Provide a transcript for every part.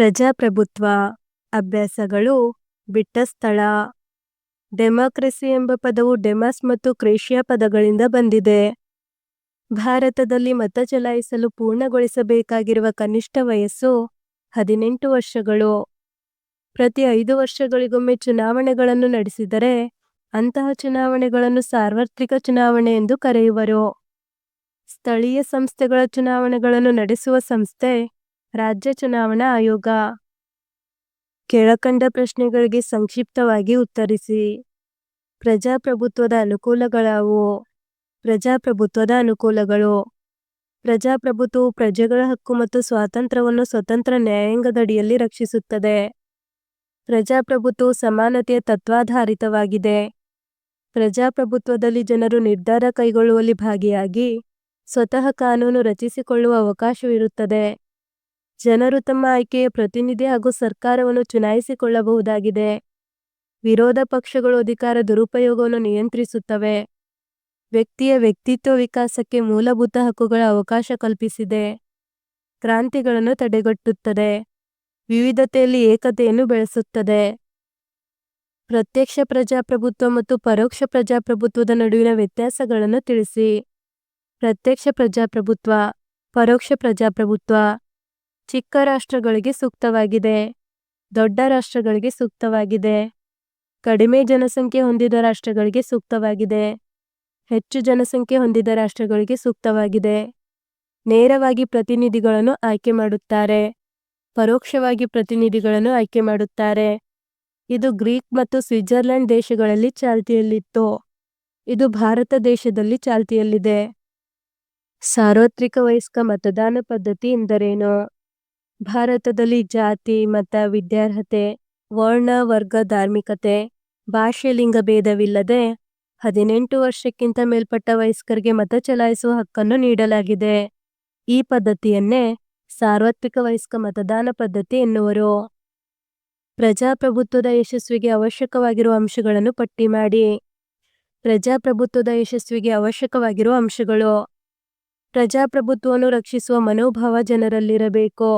ಪ್ರಜಾಪ್ರಭುತ್ವ ಅಭ್ಯಾಸಗಳು ಬಿಟ್ಟ ಸ್ಥಳ. ಡೆಮಾಕ್ರೆಸಿ ಎಂಬ ಪದವು ಡೆಮಾಸ್ ಮತ್ತು ಕ್ರೇಷಿಯಾ ಪದಗಳಿಂದ ಬಂದಿದೆ. ಭಾರತದಲ್ಲಿ ಮತ ಚಲಾಯಿಸಲು ಪೂರ್ಣಗೊಳಿಸಬೇಕಾಗಿರುವ ಕನಿಷ್ಠ ವಯಸ್ಸು ಹದಿನೆಂಟು ವರ್ಷಗಳು. ಪ್ರತಿ ಐದು ವರ್ಷಗಳಿಗೊಮ್ಮೆ ಚುನಾವಣೆಗಳನ್ನು ನಡೆಸಿದರೆ ಅಂತಹ ಚುನಾವಣೆಗಳನ್ನು ಸಾರ್ವತ್ರಿಕ ಚುನಾವಣೆ ಎಂದು ಕರೆಯುವರು. ಸ್ಥಳೀಯ ಸಂಸ್ಥೆಗಳ ಚುನಾವಣೆಗಳನ್ನು ನಡೆಸುವ ಸಂಸ್ಥೆ ರಾಜ್ಯ ಚುನಾವಣಾ ಆಯೋಗ ಕೆಳಕಂಡ ಪ್ರಶ್ನೆಗಳಿಗೆ ಸಂಕ್ಷಿಪ್ತವಾಗಿ ಉತ್ತರಿಸಿ. ಪ್ರಜಾಪ್ರಭುತ್ವದ ಅನುಕೂಲಗಳಾವು? ಪ್ರಜಾಪ್ರಭುತ್ವದ ಅನುಕೂಲಗಳು? ಪ್ರಜಾಪ್ರಭುತ್ವವು ಪ್ರಜೆಗಳ ಹಕ್ಕು ಮತ್ತು ಸ್ವಾತಂತ್ರ್ಯವನ್ನು ಸ್ವತಂತ್ರ ನ್ಯಾಯಾಂಗದಡಿಯಲ್ಲಿ ರಕ್ಷಿಸುತ್ತದೆ. ಪ್ರಜಾಪ್ರಭುತ್ವವು ಸಮಾನತೆಯ ತತ್ವಾಧಾರಿತವಾಗಿದೆ. ಪ್ರಜಾಪ್ರಭುತ್ವದಲ್ಲಿ ಜನರು ನಿರ್ಧಾರ ಕೈಗೊಳ್ಳುವಲ್ಲಿ ಭಾಗಿಯಾಗಿ ಸ್ವತಃ ಕಾನೂನು ರಚಿಸಿಕೊಳ್ಳುವ ಅವಕಾಶವಿರುತ್ತದೆ. ಜನರು ತಮ್ಮ ಆಯ್ಕೆಯ ಪ್ರತಿನಿಧಿ ಹಾಗೂ ಸರ್ಕಾರವನ್ನು ಚುನಾಯಿಸಿಕೊಳ್ಳಬಹುದಾಗಿದೆ. ವಿರೋಧ ಪಕ್ಷಗಳು ಅಧಿಕಾರ ದುರುಪಯೋಗವನ್ನು ನಿಯಂತ್ರಿಸುತ್ತವೆ. ವ್ಯಕ್ತಿಯ ವ್ಯಕ್ತಿತ್ವ ವಿಕಾಸಕ್ಕೆ ಮೂಲಭೂತ ಹಕ್ಕುಗಳ ಅವಕಾಶ ಕಲ್ಪಿಸಿದೆ. ಕ್ರಾಂತಿಗಳನ್ನು ತಡೆಗಟ್ಟುತ್ತದೆ. ವಿವಿಧತೆಯಲ್ಲಿ ಏಕತೆಯನ್ನು ಬೆಳೆಸುತ್ತದೆ. ಪ್ರತ್ಯಕ್ಷ ಪ್ರಜಾಪ್ರಭುತ್ವ ಮತ್ತು ಪರೋಕ್ಷ ಪ್ರಜಾಪ್ರಭುತ್ವದ ನಡುವಿನ ವ್ಯತ್ಯಾಸಗಳನ್ನು ತಿಳಿಸಿ. ಪ್ರತ್ಯಕ್ಷ ಪ್ರಜಾಪ್ರಭುತ್ವ, ಪರೋಕ್ಷ ಪ್ರಜಾಪ್ರಭುತ್ವ. ಚಿಕ್ಕ ರಾಷ್ಟ್ರಗಳಿಗೆ ಸೂಕ್ತವಾಗಿದೆ, ದೊಡ್ಡ ರಾಷ್ಟ್ರಗಳಿಗೆ ಸೂಕ್ತವಾಗಿದೆ, ಕಡಿಮೆ ಜನಸಂಖ್ಯೆ ಹೊಂದಿದ ರಾಷ್ಟ್ರಗಳಿಗೆ ಸೂಕ್ತವಾಗಿದೆ, ಹೆಚ್ಚು ಜನಸಂಖ್ಯೆ ಹೊಂದಿದ ರಾಷ್ಟ್ರಗಳಿಗೆ ಸೂಕ್ತವಾಗಿದೆ. ನೇರವಾಗಿ ಪ್ರತಿನಿಧಿಗಳನ್ನು ಆಯ್ಕೆ ಮಾಡುತ್ತಾರೆ, ಪರೋಕ್ಷವಾಗಿ ಪ್ರತಿನಿಧಿಗಳನ್ನು ಆಯ್ಕೆ ಮಾಡುತ್ತಾರೆ. ಇದು ಗ್ರೀಕ್ ಮತ್ತು ಸ್ವಿಟ್ಜರ್ಲೆಂಡ್ ದೇಶಗಳಲ್ಲಿ ಚಾಲ್ತಿಯಲ್ಲಿತ್ತು. ಇದು ಭಾರತ ದೇಶದಲ್ಲಿ ಚಾಲ್ತಿಯಲ್ಲಿದೆ. ಸಾರ್ವತ್ರಿಕ ವಯಸ್ಕ ಮತದಾನ ಪದ್ಧತಿ ಎಂದರೇನು? ಭಾರತದಲ್ಲಿ ಜಾತಿ, ಮತ, ವಿದ್ಯಾರ್ಹತೆ, ವರ್ಣ, ವರ್ಗ, ಧಾರ್ಮಿಕತೆ, ಭಾಷೆ, ಲಿಂಗ ಭೇದವಿಲ್ಲದೆ ಹದಿನೆಂಟು ವರ್ಷಕ್ಕಿಂತ ಮೇಲ್ಪಟ್ಟ ವಯಸ್ಕರಿಗೆ ಮತ ಚಲಾಯಿಸುವ ಹಕ್ಕನ್ನು ನೀಡಲಾಗಿದೆ. ಈ ಪದ್ಧತಿಯನ್ನೇ ಸಾರ್ವತ್ರಿಕ ವಯಸ್ಕ ಮತದಾನ ಪದ್ಧತಿ ಎನ್ನುವರು. ಪ್ರಜಾಪ್ರಭುತ್ವದ ಯಶಸ್ವಿಗೆ ಅವಶ್ಯಕವಾಗಿರುವ ಅಂಶಗಳನ್ನು ಪಟ್ಟಿ ಮಾಡಿ. ಪ್ರಜಾಪ್ರಭುತ್ವದ ಯಶಸ್ವಿಗೆ ಅವಶ್ಯಕವಾಗಿರುವ ಅಂಶಗಳು. ಪ್ರಜಾಪ್ರಭುತ್ವವನ್ನು ರಕ್ಷಿಸುವ ಮನೋಭಾವ ಜನರಲ್ಲಿರಬೇಕು.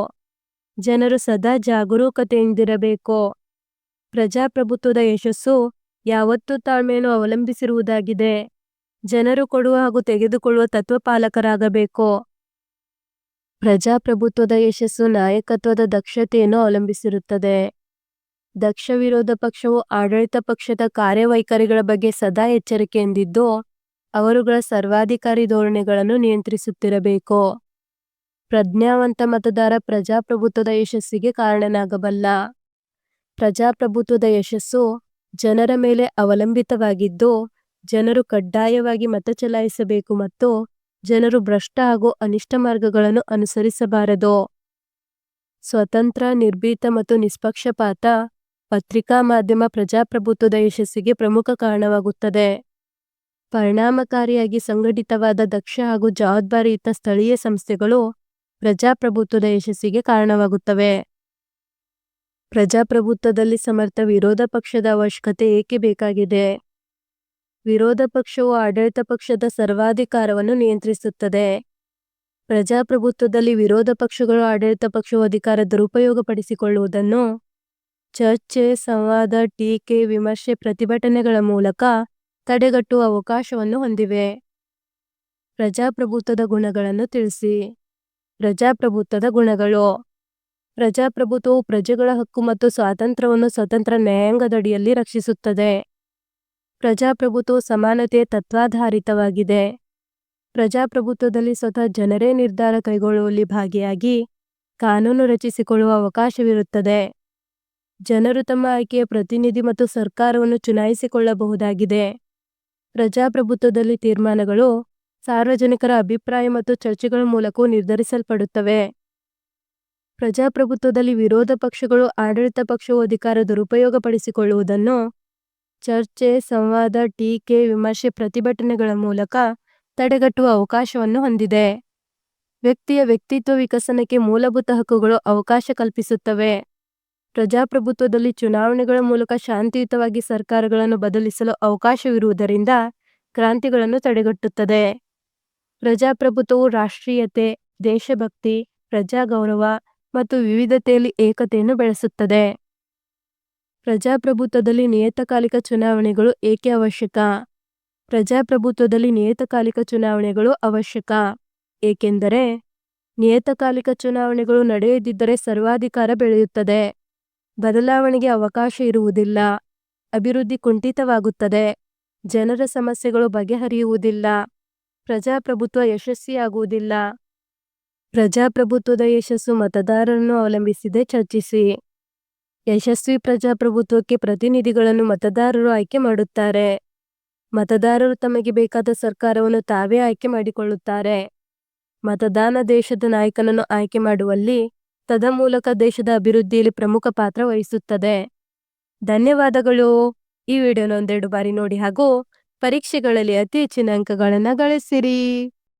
ಜನರು ಸದಾ ಜಾಗರೂಕತೆಯಿಂದಿರಬೇಕು? ಪ್ರಜಾಪ್ರಭುತ್ವದ ಯಶಸ್ಸು ಯಾವತ್ತೂ ತಾಳ್ಮೆಯನ್ನು ಅವಲಂಬಿಸಿರುವುದಾಗಿದೆ. ಜನರು ಕೊಡುವ ಹಾಗೂ ತೆಗೆದುಕೊಳ್ಳುವ ತತ್ವಪಾಲಕರಾಗಬೇಕು? ಪ್ರಜಾಪ್ರಭುತ್ವದ ಯಶಸ್ಸು ನಾಯಕತ್ವದ ದಕ್ಷತೆಯನ್ನು ಅವಲಂಬಿಸಿರುತ್ತದೆ. ದಕ್ಷ ವಿರೋಧ ಪಕ್ಷವು ಆಡಳಿತ ಪಕ್ಷದ ಕಾರ್ಯವೈಖರಿಗಳ ಬಗ್ಗೆ ಸದಾ ಎಚ್ಚರಿಕೆಯಿಂದಿದ್ದು, ಅವರುಗಳ ಸರ್ವಾಧಿಕಾರಿ ಧೋರಣೆಗಳನ್ನು ನಿಯಂತ್ರಿಸುತ್ತಿರಬೇಕು? ಪ್ರಜ್ಞಾವಂತ ಮತದಾರ ಪ್ರಜಾಪ್ರಭುತ್ವದ ಯಶಸ್ಸಿಗೆ ಕಾರಣನಾಗಬಲ್ಲ. ಪ್ರಜಾಪ್ರಭುತ್ವದ ಯಶಸ್ಸು ಜನರ ಮೇಲೆ ಅವಲಂಬಿತವಾಗಿದ್ದು, ಜನರು ಕಡ್ಡಾಯವಾಗಿ ಮತ ಚಲಾಯಿಸಬೇಕು ಮತ್ತು ಜನರು ಭ್ರಷ್ಟ ಹಾಗೂ ಅನಿಷ್ಟ ಮಾರ್ಗಗಳನ್ನು ಅನುಸರಿಸಬಾರದು. ಸ್ವತಂತ್ರ, ನಿರ್ಭೀತ ಮತ್ತು ನಿಷ್ಪಕ್ಷಪಾತ ಪತ್ರಿಕಾ ಮಾಧ್ಯಮ ಪ್ರಜಾಪ್ರಭುತ್ವದ ಯಶಸ್ಸಿಗೆ ಪ್ರಮುಖ ಕಾರಣವಾಗುತ್ತದೆ. ಪರಿಣಾಮಕಾರಿಯಾಗಿ ಸಂಘಟಿತವಾದ ದಕ್ಷ ಹಾಗೂ ಜವಾಬ್ದಾರಿಯುತ ಸ್ಥಳೀಯ ಸಂಸ್ಥೆಗಳು ಪ್ರಜಾಪ್ರಭುತ್ವದ ಯಶಸ್ಸಿಗೆ ಕಾರಣವಾಗುತ್ತವೆ. ಪ್ರಜಾಪ್ರಭುತ್ವದಲ್ಲಿ ಸಮರ್ಥ ವಿರೋಧ ಪಕ್ಷದ ಅವಶ್ಯಕತೆ ಏಕೆ ಬೇಕಾಗಿದೆ? ವಿರೋಧ ಪಕ್ಷವು ಆಡಳಿತ ಪಕ್ಷದ ಸರ್ವಾಧಿಕಾರವನ್ನು ನಿಯಂತ್ರಿಸುತ್ತದೆ. ಪ್ರಜಾಪ್ರಭುತ್ವದಲ್ಲಿ ವಿರೋಧ ಪಕ್ಷಗಳು ಆಡಳಿತ ಪಕ್ಷವು ಅಧಿಕಾರ ದುರುಪಯೋಗಪಡಿಸಿಕೊಳ್ಳುವುದನ್ನು ಚರ್ಚೆ, ಸಂವಾದ, ಟೀಕೆ, ವಿಮರ್ಶೆ, ಪ್ರತಿಭಟನೆಗಳ ಮೂಲಕ ತಡೆಗಟ್ಟುವ ಅವಕಾಶವನ್ನು ಹೊಂದಿವೆ. ಪ್ರಜಾಪ್ರಭುತ್ವದ ಗುಣಗಳನ್ನು ತಿಳಿಸಿ. ಪ್ರಜಾಪ್ರಭುತ್ವದ ಗುಣಗಳು. ಪ್ರಜಾಪ್ರಭುತ್ವವು ಪ್ರಜೆಗಳ ಹಕ್ಕು ಮತ್ತು ಸ್ವಾತಂತ್ರ್ಯವನ್ನು ಸ್ವತಂತ್ರ ನ್ಯಾಯಾಂಗದಡಿಯಲ್ಲಿ ರಕ್ಷಿಸುತ್ತದೆ. ಪ್ರಜಾಪ್ರಭುತ್ವವು ಸಮಾನತೆಯ ತತ್ವಾಧಾರಿತವಾಗಿದೆ. ಪ್ರಜಾಪ್ರಭುತ್ವದಲ್ಲಿ ಸ್ವತಃ ಜನರೇ ನಿರ್ಧಾರ ಕೈಗೊಳ್ಳುವಲ್ಲಿ ಭಾಗಿಯಾಗಿ ಕಾನೂನು ರಚಿಸಿಕೊಳ್ಳುವ ಅವಕಾಶವಿರುತ್ತದೆ. ಜನರು ತಮ್ಮ ಆಯ್ಕೆಯ ಪ್ರತಿನಿಧಿ ಮತ್ತು ಸರ್ಕಾರವನ್ನು ಚುನಾಯಿಸಿಕೊಳ್ಳಬಹುದಾಗಿದೆ. ಪ್ರಜಾಪ್ರಭುತ್ವದಲ್ಲಿ ತೀರ್ಮಾನಗಳು ಸಾರ್ವಜನಿಕರ ಅಭಿಪ್ರಾಯ ಮತ್ತು ಚರ್ಚೆಗಳ ಮೂಲಕ ನಿರ್ಧರಿಸಲ್ಪಡುತ್ತವೆ. ಪ್ರಜಾಪ್ರಭುತ್ವದಲ್ಲಿ ವಿರೋಧ ಪಕ್ಷಗಳು, ಆಡಳಿತ ಪಕ್ಷವು ಅಧಿಕಾರ ದುರುಪಯೋಗಪಡಿಸಿಕೊಳ್ಳುವುದನ್ನು ಚರ್ಚೆ, ಸಂವಾದ, ಟೀಕೆ, ವಿಮರ್ಶೆ, ಪ್ರತಿಭಟನೆಗಳ ಮೂಲಕ ತಡೆಗಟ್ಟುವ ಅವಕಾಶವನ್ನು ಹೊಂದಿದೆ. ವ್ಯಕ್ತಿಯ ವ್ಯಕ್ತಿತ್ವ ವಿಕಸನಕ್ಕೆ ಮೂಲಭೂತ ಹಕ್ಕುಗಳು ಅವಕಾಶ ಕಲ್ಪಿಸುತ್ತವೆ. ಪ್ರಜಾಪ್ರಭುತ್ವದಲ್ಲಿ ಚುನಾವಣೆಗಳ ಮೂಲಕ ಶಾಂತಿಯುತವಾಗಿ ಸರ್ಕಾರಗಳನ್ನು ಬದಲಿಸಲು ಅವಕಾಶವಿರುವುದರಿಂದ ಕ್ರಾಂತಿಗಳನ್ನು ತಡೆಗಟ್ಟುತ್ತದೆ. ಪ್ರಜಾಪ್ರಭುತ್ವವು ರಾಷ್ಟ್ರೀಯತೆ, ದೇಶಭಕ್ತಿ, ಪ್ರಜಾಗೌರವ ಮತ್ತು ವಿವಿಧತೆಯಲ್ಲಿ ಏಕತೆಯನ್ನು ಬೆಳೆಸುತ್ತದೆ. ಪ್ರಜಾಪ್ರಭುತ್ವದಲ್ಲಿ ನಿಯತಕಾಲಿಕ ಚುನಾವಣೆಗಳು ಏಕೆ ಅವಶ್ಯಕ? ಪ್ರಜಾಪ್ರಭುತ್ವದಲ್ಲಿ ನಿಯತಕಾಲಿಕ ಚುನಾವಣೆಗಳು ಅವಶ್ಯಕ. ಏಕೆಂದರೆ, ನಿಯತಕಾಲಿಕ ಚುನಾವಣೆಗಳು ನಡೆಯದಿದ್ದರೆ ಸರ್ವಾಧಿಕಾರ ಬೆಳೆಯುತ್ತದೆ. ಬದಲಾವಣೆಗೆ ಅವಕಾಶ ಇರುವುದಿಲ್ಲ. ಅಭಿವೃದ್ಧಿ ಕುಂಠಿತವಾಗುತ್ತದೆ. ಜನರ ಸಮಸ್ಯೆಗಳು ಬಗೆಹರಿಯುವುದಿಲ್ಲ. ಪ್ರಜಾಪ್ರಭುತ್ವ ಯಶಸ್ವಿಯಾಗುವುದಿಲ್ಲ. ಪ್ರಜಾಪ್ರಭುತ್ವದ ಯಶಸ್ಸು ಮತದಾರರನ್ನು ಅವಲಂಬಿಸಿದೆ, ಚರ್ಚಿಸಿ. ಯಶಸ್ವಿ ಪ್ರಜಾಪ್ರಭುತ್ವಕ್ಕೆ ಪ್ರತಿನಿಧಿಗಳನ್ನು ಮತದಾರರು ಆಯ್ಕೆ ಮಾಡುತ್ತಾರೆ. ಮತದಾರರು ತಮಗೆ ಬೇಕಾದ ಸರ್ಕಾರವನ್ನು ತಾವೇ ಆಯ್ಕೆ ಮಾಡಿಕೊಳ್ಳುತ್ತಾರೆ. ಮತದಾನ ದೇಶದ ನಾಯಕನನ್ನು ಆಯ್ಕೆ ಮಾಡುವಲ್ಲಿ ತದಮೂಲಕ ದೇಶದ ಅಭಿವೃದ್ಧಿಯಲ್ಲಿ ಪ್ರಮುಖ ಪಾತ್ರ ವಹಿಸುತ್ತದೆ. ಧನ್ಯವಾದಗಳು. ಈ ವಿಡಿಯೋನ ಒಂದೆರಡು ಬಾರಿ ನೋಡಿ ಹಾಗೂ ಪರೀಕ್ಷೆಗಳಲ್ಲಿ ಅತಿ ಹೆಚ್ಚಿನ ಅಂಕಗಳನ್ನು ಗಳಿಸಿರಿ.